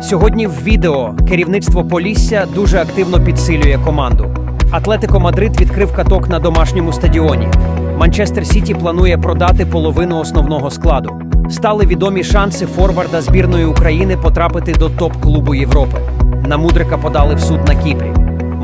Сьогодні в відео керівництво Полісся дуже активно підсилює команду. Атлетико Мадрид відкрив каток на домашньому стадіоні. Манчестер Сіті планує продати половину основного складу. Стали відомі шанси форварда збірної України потрапити до топ-клубу Європи. На Мудрика подали в суд на Кіпрі.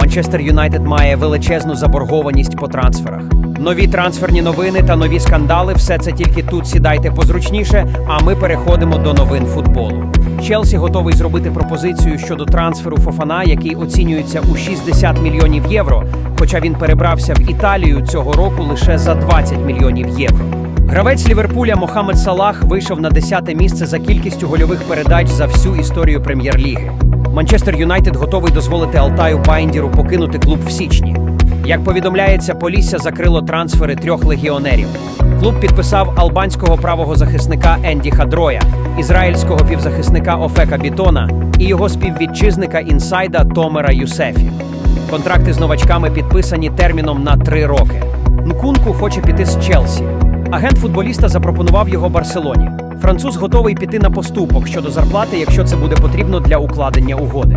Манчестер Юнайтед має величезну заборгованість по трансферах. Нові трансферні новини та нові скандали все це тільки тут сідайте позручніше. А ми переходимо до новин футболу. Челсі готовий зробити пропозицію щодо трансферу Фофана, який оцінюється у 60 мільйонів євро. Хоча він перебрався в Італію цього року лише за 20 мільйонів євро. Гравець Ліверпуля Мохамед Салах вийшов на 10-те місце за кількістю гольових передач за всю історію прем'єр-ліги. Манчестер Юнайтед готовий дозволити Алтаю Байндіру покинути клуб в січні. Як повідомляється, Полісся закрило трансфери трьох легіонерів. Клуб підписав албанського правого захисника Енді Хадроя, ізраїльського півзахисника Офека Бітона і його співвітчизника інсайда Томера Юсефі. Контракти з новачками підписані терміном на три роки. Нкунку хоче піти з Челсі. Агент футболіста запропонував його Барселоні. Француз готовий піти на поступок щодо зарплати, якщо це буде потрібно для укладення угоди.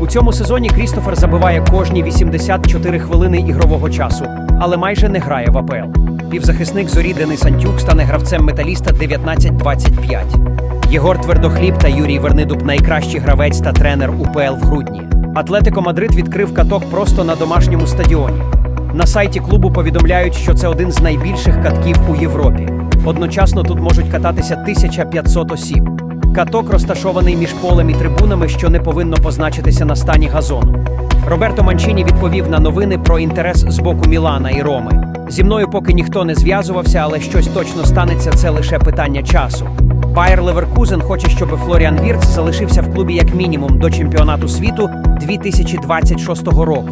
У цьому сезоні Крістофер забиває кожні 84 хвилини ігрового часу, але майже не грає в АПЛ. Півзахисник зорі Денис Антюк стане гравцем металіста 19-25. Єгор Твердохліб та Юрій Вернидуб найкращий гравець та тренер УПЛ в грудні. Атлетико Мадрид відкрив каток просто на домашньому стадіоні. На сайті клубу повідомляють, що це один з найбільших катків у Європі. Одночасно тут можуть кататися 1500 осіб. Каток розташований між полем і трибунами, що не повинно позначитися на стані газону. Роберто Манчіні відповів на новини про інтерес з боку Мілана і Роми. Зі мною поки ніхто не зв'язувався, але щось точно станеться. Це лише питання часу. Байер Леверкузен хоче, щоб Флоріан Вірц залишився в клубі як мінімум до чемпіонату світу 2026 року.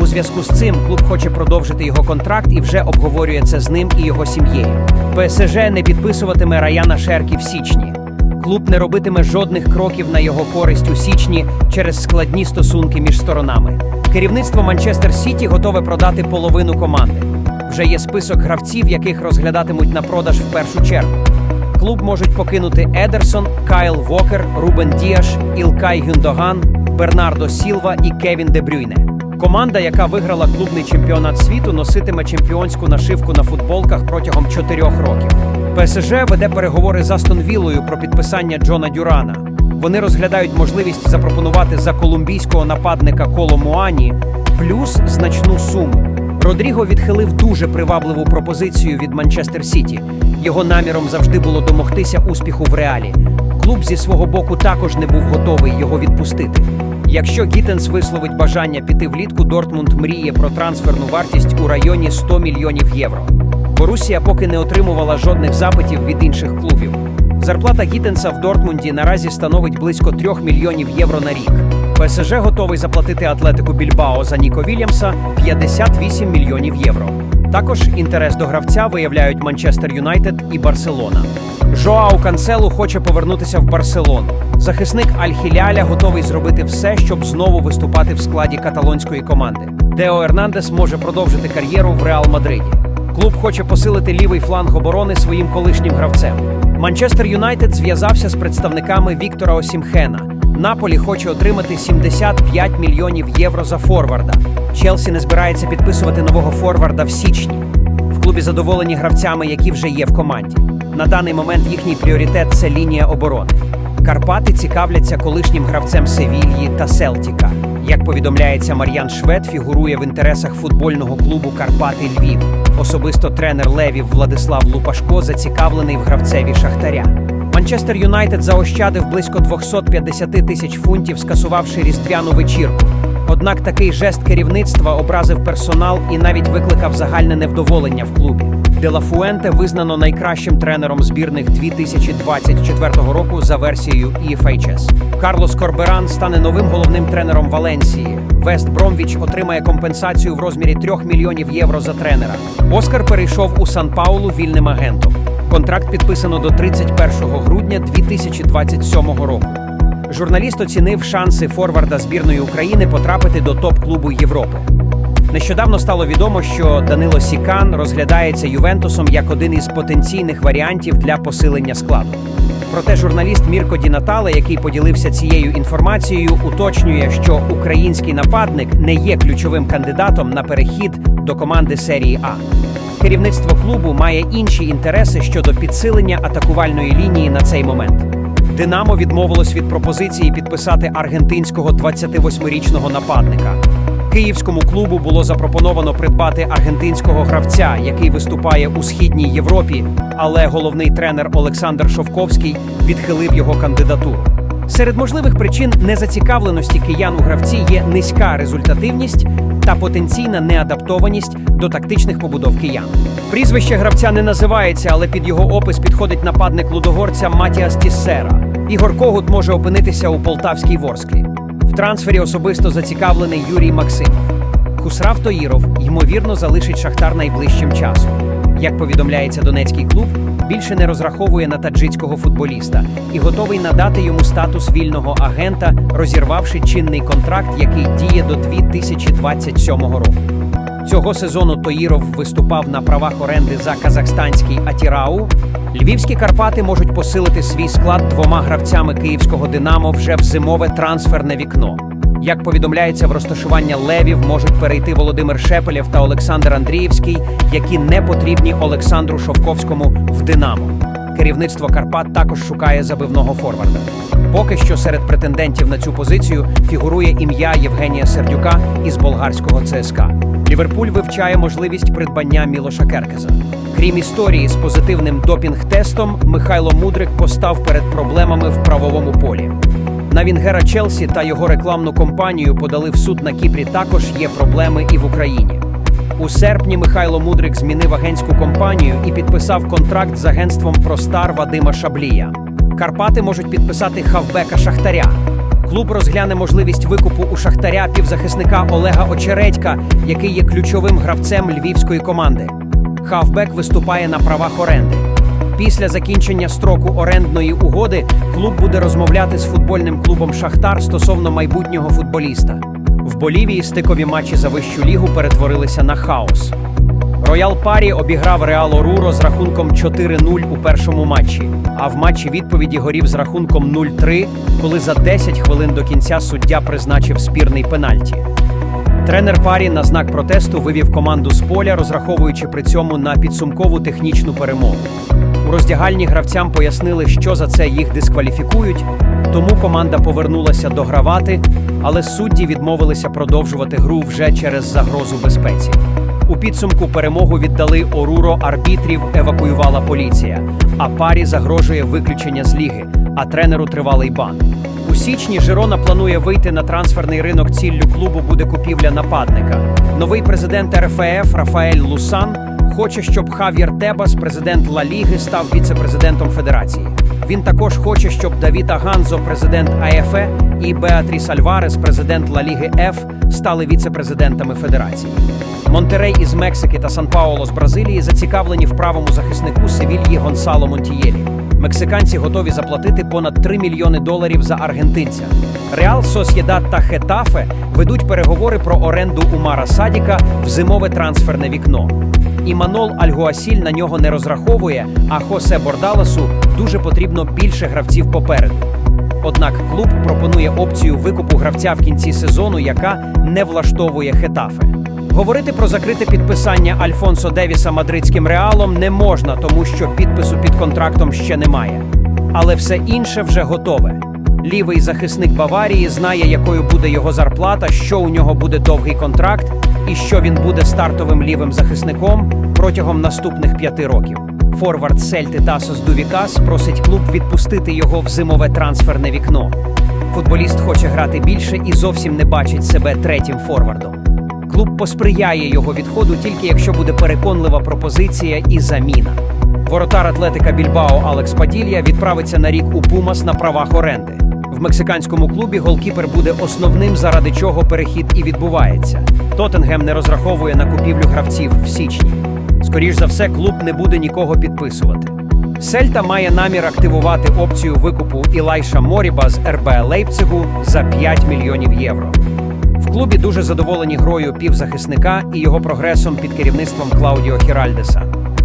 У зв'язку з цим клуб хоче продовжити його контракт і вже обговорює це з ним і його сім'єю. ПСЖ не підписуватиме Раяна Шеркі в січні. Клуб не робитиме жодних кроків на його користь у січні через складні стосунки між сторонами. Керівництво Манчестер Сіті готове продати половину команди. Вже є список гравців, яких розглядатимуть на продаж в першу чергу. Клуб можуть покинути Едерсон, Кайл Вокер, Рубен Діаш, Ілкай Гюндоган, Бернардо Сілва і Кевін Дебрюйне. Команда, яка виграла клубний чемпіонат світу, носитиме чемпіонську нашивку на футболках протягом чотирьох років. ПСЖ веде переговори з Астон Віллою про підписання Джона Дюрана. Вони розглядають можливість запропонувати за колумбійського нападника Коло Муані плюс значну суму. Родріго відхилив дуже привабливу пропозицію від Манчестер Сіті. Його наміром завжди було домогтися успіху в реалі. Клуб зі свого боку також не був готовий його відпустити. Якщо Гітенс висловить бажання піти влітку, Дортмунд мріє про трансферну вартість у районі 100 мільйонів євро. Борусія поки не отримувала жодних запитів від інших клубів. Зарплата Гітенса в Дортмунді наразі становить близько 3 мільйонів євро на рік. ПСЖ готовий заплатити атлетику Більбао за Ніко Вільямса 58 мільйонів євро. Також інтерес до гравця виявляють Манчестер Юнайтед і Барселона. Жоау Канцелу хоче повернутися в Барселону. Захисник Аль-Хіляля готовий зробити все, щоб знову виступати в складі каталонської команди. Тео Ернандес може продовжити кар'єру в Реал Мадриді. Клуб хоче посилити лівий фланг оборони своїм колишнім гравцем. Манчестер Юнайтед зв'язався з представниками Віктора Осімхена. Наполі хоче отримати 75 мільйонів євро за форварда. Челсі не збирається підписувати нового форварда в січні. В клубі задоволені гравцями, які вже є в команді. На даний момент їхній пріоритет це лінія оборони. Карпати цікавляться колишнім гравцем Севільї та Селтіка. Як повідомляється, Мар'ян Швед фігурує в інтересах футбольного клубу Карпати Львів. Особисто тренер Левів Владислав Лупашко зацікавлений в гравцеві Шахтаря. Манчестер Юнайтед заощадив близько 250 тисяч фунтів, скасувавши різдвяну вечірку. Однак такий жест керівництва образив персонал і навіть викликав загальне невдоволення в клубі. Делафуенте визнано найкращим тренером збірних 2024 року за версією EFHS. Карлос Корберан стане новим головним тренером Валенсії. Вест Бромвіч отримає компенсацію в розмірі 3 мільйонів євро за тренера. Оскар перейшов у Сан Паулу вільним агентом. Контракт підписано до 31 грудня 2027 року. Журналіст оцінив шанси форварда збірної України потрапити до топ-клубу Європи. Нещодавно стало відомо, що Данило Сікан розглядається Ювентусом як один із потенційних варіантів для посилення складу. Проте журналіст Мірко Ді Натале, який поділився цією інформацією, уточнює, що український нападник не є ключовим кандидатом на перехід до команди серії А. Керівництво клубу має інші інтереси щодо підсилення атакувальної лінії на цей момент. Динамо відмовилось від пропозиції підписати аргентинського 28-річного нападника. Київському клубу було запропоновано придбати аргентинського гравця, який виступає у східній Європі, але головний тренер Олександр Шовковський відхилив його кандидатуру. Серед можливих причин незацікавленості киян у гравці є низька результативність та потенційна неадаптованість до тактичних побудов киян. Прізвище гравця не називається, але під його опис підходить нападник лудогорця Матіас Тіссера. Ігор Когут може опинитися у полтавській Ворсклі. В трансфері особисто зацікавлений Юрій Максимов. Хусрав Тоїров ймовірно залишить Шахтар найближчим часом. Як повідомляється донецький клуб, більше не розраховує на таджицького футболіста і готовий надати йому статус вільного агента, розірвавши чинний контракт, який діє до 2027 року. Цього сезону Тоїров виступав на правах оренди за казахстанський Атірау. Львівські Карпати можуть посилити свій склад двома гравцями київського Динамо вже в зимове трансферне вікно. Як повідомляється, в розташування левів можуть перейти Володимир Шепелєв та Олександр Андріївський, які не потрібні Олександру Шовковському в Динамо. Керівництво Карпат також шукає забивного форварда. Поки що серед претендентів на цю позицію фігурує ім'я Євгенія Сердюка із болгарського ЦСКА. Ліверпуль вивчає можливість придбання Мілоша Керкеза. Крім історії з позитивним допінг-тестом, Михайло Мудрик постав перед проблемами в правовому полі. На Вінгера Челсі та його рекламну компанію подали в суд на Кіпрі. Також є проблеми і в Україні. У серпні Михайло Мудрик змінив агентську компанію і підписав контракт з агентством Простар Вадима Шаблія. Карпати можуть підписати хавбека Шахтаря. Клуб розгляне можливість викупу у Шахтаря півзахисника Олега Очередька, який є ключовим гравцем львівської команди. Хавбек виступає на правах оренди. Після закінчення строку орендної угоди клуб буде розмовляти з футбольним клубом Шахтар стосовно майбутнього футболіста. В Болівії стикові матчі за вищу лігу перетворилися на хаос. Роял Парі обіграв Реал Оруро з рахунком 4-0 у першому матчі, а в матчі відповіді горів з рахунком 0-3, коли за 10 хвилин до кінця суддя призначив спірний пенальті. Тренер парі на знак протесту вивів команду з поля, розраховуючи при цьому на підсумкову технічну перемогу. У роздягальні гравцям пояснили, що за це їх дискваліфікують, тому команда повернулася догравати, але судді відмовилися продовжувати гру вже через загрозу безпеці. У підсумку перемогу віддали Оруро арбітрів, евакуювала поліція. А парі загрожує виключення з ліги, а тренеру тривалий бан. У січні Жирона планує вийти на трансферний ринок. Ціллю клубу буде купівля нападника. Новий президент РФФ Рафаель Лусан хоче, щоб Хав'єр Тебас, президент Ла Ліги, став віце-президентом федерації. Він також хоче, щоб Давіда Аганзо, президент АФЕ, і Беатріс Альварес, президент Ла Ліги Ф, стали віце-президентами федерації. Монтерей із Мексики та Сан-Пауло з Бразилії зацікавлені в правому захиснику Севільї Гонсало Монтієлі. Мексиканці готові заплатити понад 3 мільйони доларів за аргентинця. Реал Сосєдат та Хетафе ведуть переговори про оренду Умара Садіка в зимове трансферне вікно. І Манол Альгуасіль на нього не розраховує, а Хосе Бордаласу дуже потрібно більше гравців попереду. Однак клуб пропонує опцію викупу гравця в кінці сезону, яка не влаштовує Хетафе. Говорити про закрите підписання Альфонсо Девіса мадридським реалом не можна, тому що підпису під контрактом ще немає. Але все інше вже готове. Лівий захисник Баварії знає, якою буде його зарплата, що у нього буде довгий контракт і що він буде стартовим лівим захисником протягом наступних п'яти років. Форвард Сельти Тасос Дувікас просить клуб відпустити його в зимове трансферне вікно. Футболіст хоче грати більше і зовсім не бачить себе третім форвардом. Клуб посприяє його відходу тільки якщо буде переконлива пропозиція і заміна. Воротар Атлетика Більбао Алекс Паділья відправиться на рік у Пумас на правах оренди. В мексиканському клубі голкіпер буде основним, заради чого перехід і відбувається. Тоттенгем не розраховує на купівлю гравців в січні. Скоріш за все, клуб не буде нікого підписувати. Сельта має намір активувати опцію викупу Ілайша Моріба з РБ Лейпцигу за 5 мільйонів євро. Клубі дуже задоволені грою півзахисника і його прогресом під керівництвом Клаудіо Хіральдеса.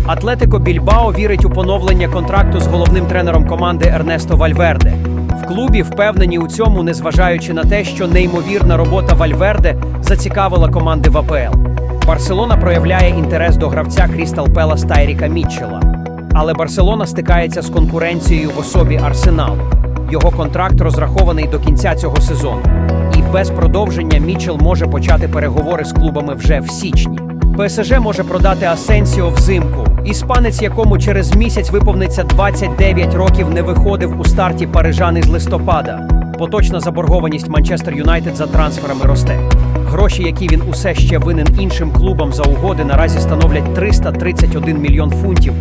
Атлетико Більбао вірить у поновлення контракту з головним тренером команди Ернесто Вальверде. В клубі впевнені у цьому, незважаючи на те, що неймовірна робота Вальверде зацікавила команди в АПЛ. Барселона проявляє інтерес до гравця Крістал Пелас Тайріка Мітчелла. Але Барселона стикається з конкуренцією в особі Арсеналу. Його контракт розрахований до кінця цього сезону. Без продовження Мічел може почати переговори з клубами вже в січні. ПСЖ може продати Асенсіо взимку. Іспанець, якому через місяць виповниться 29 років, не виходив у старті парижан із листопада. Поточна заборгованість Манчестер Юнайтед за трансферами росте. Гроші, які він усе ще винен іншим клубам за угоди, наразі становлять 331 мільйон фунтів,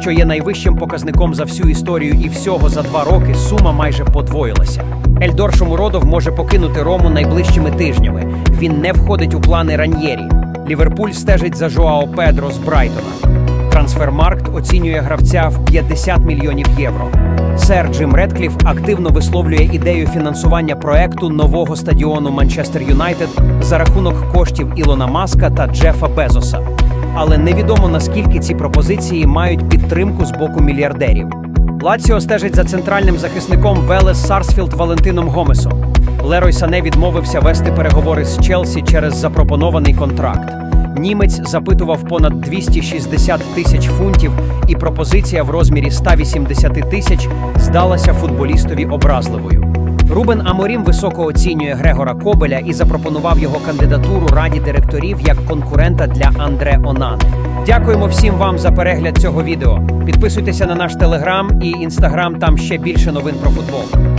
що є найвищим показником за всю історію, і всього за два роки сума майже подвоїлася. Ельдор Шомуродов може покинути Рому найближчими тижнями. Він не входить у плани Раньєрі. Ліверпуль стежить за Жоао Педро з Брайтона. Трансфермаркт оцінює гравця в 50 мільйонів євро. Сер Джим Редкліф активно висловлює ідею фінансування проекту нового стадіону Манчестер Юнайтед за рахунок коштів Ілона Маска та Джефа Безоса. Але невідомо наскільки ці пропозиції мають підтримку з боку мільярдерів. Лаціо стежить за центральним захисником Велес Сарсфілд Валентином Гомесом. Лерой Сане відмовився вести переговори з Челсі через запропонований контракт. Німець запитував понад 260 тисяч фунтів, і пропозиція в розмірі 180 тисяч здалася футболістові образливою. Рубен Аморім високо оцінює Грегора Кобеля і запропонував його кандидатуру раді директорів як конкурента для Андре Онане. Дякуємо всім вам за перегляд цього відео. Підписуйтеся на наш телеграм і інстаграм. Там ще більше новин про футбол.